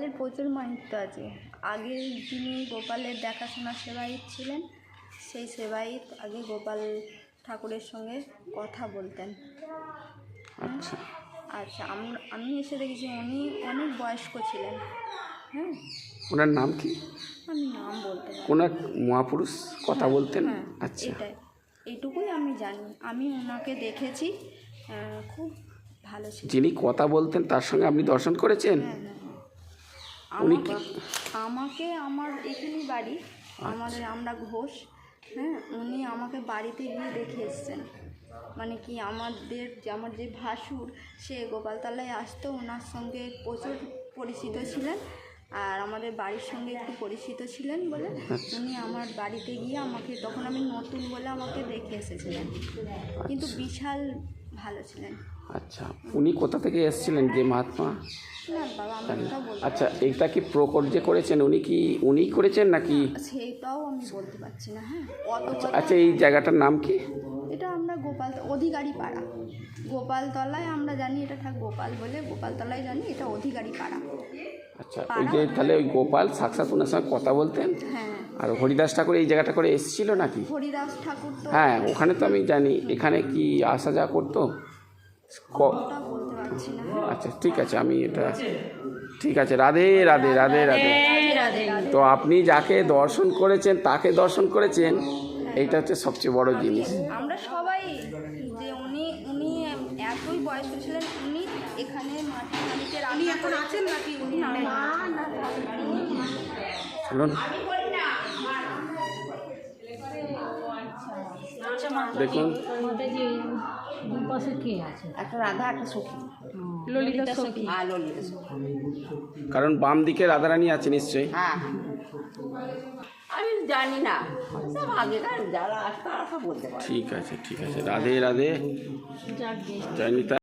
গোপালের প্রচুর মাহিত্য আছে। আগে যিনি গোপালের দেখাশোনা সেবায়িত ছিলেন সেই সেবায়িত আগে গোপাল ঠাকুরের সঙ্গে কথা বলতেন। আচ্ছা। আচ্ছা আমরা আমি এসে দেখেছি উনি অনেক বয়স্ক ছিলেন। হ্যাঁ? ওনার নাম কি? আমি নাম বলতে কোন এক মহাপুরুষ কথা বলতেন? হ্যাঁ আচ্ছা। এটাই। এইটুকুই আমি জানি। আমি ওনাকে দেখেছি খুব ভালো ছিল যিনি কথা বলতেন তার সঙ্গে আপনি দর্শন করেছেন? হ্যাঁ হ্যাঁ হ্যাঁ। আমাকে আমাকে আমার এখানেই বাড়ি আমাদের আমরা ঘোষ হ্যাঁ উনি আমাকে বাড়িতে গিয়ে দেখে এসছেন। মানে কি আমাদের যে আমার যে ভাসুর সে গোপালতলায় আসতো ওনার সঙ্গে প্রচুর পরিচিত ছিলেন আর আমাদের বাড়ির সঙ্গে একটু পরিচিত ছিলেন বলে উনি আমার বাড়িতে গিয়ে আমাকে তখন আমি নতুন বলে আমাকে দেখে এসেছিলেন। কিন্তু বিশাল ভালো ছিলেন। আচ্ছা। উনি কোথা থেকে এসেছিলেন যে মহাত্মা? বাবা আমি ওটা বলতে আচ্ছা এইটা কি প্রকট যে করেছেন উনি কি উনি করেছেন নাকি? সেইটাও আমি বলতে পারছি না হ্যাঁ? অত আচ্ছা কথা আচ্ছা এই জায়গাটার নাম কি? এটা আমরা গোপাল অধিকারী পাড়া গোপালতলায় আমরা জানি এটা থাক গোপাল বলে গোপালতলায় জানি এটা অধিকারী পাড়া আচ্ছা ওই যে তাহলে ওই গোপাল সাক্ষাৎ ওনার সঙ্গে কথা বলতেন? হ্যাঁ। আর হরিদাস ঠাকুর এই জায়গাটা করে এসেছিল নাকি? হরিদাস ঠাকুর তো হ্যাঁ ওখানে তো আমি জানি এখানে কি আসা যাওয়া করতো? ক- ওটা বলতে পারছি না আচ্ছা ঠিক আছে আমি এটা ঠিক আছে রাধে রাধে রাধে রাধে তো আপনি যাকে দর্শন করেছেন তাকে দর্শন করেছেন এইটা হচ্ছে সবচেয়ে বড় জিনিস আমরা সবাই যে উনি উনি এতই বয়স্ক ছিলেন উনি এখানে মাটি মাটিতে এখন আছেন নাকি উনি শুনুন দেখুন। আছে? একটা রাধা একটা সখী। ললিতা সখী। হ্যাঁ ললিতা সখী। কারণ বাম দিকে রাধারানী আছে নিশ্চয়ই। হ্যাঁ। আমি জানি না। সব আগেকার যারা আসতো তারা সব বলতে পারে। ঠিক আছে ঠিক আছে। রাধে রাধে। জয়নিতা।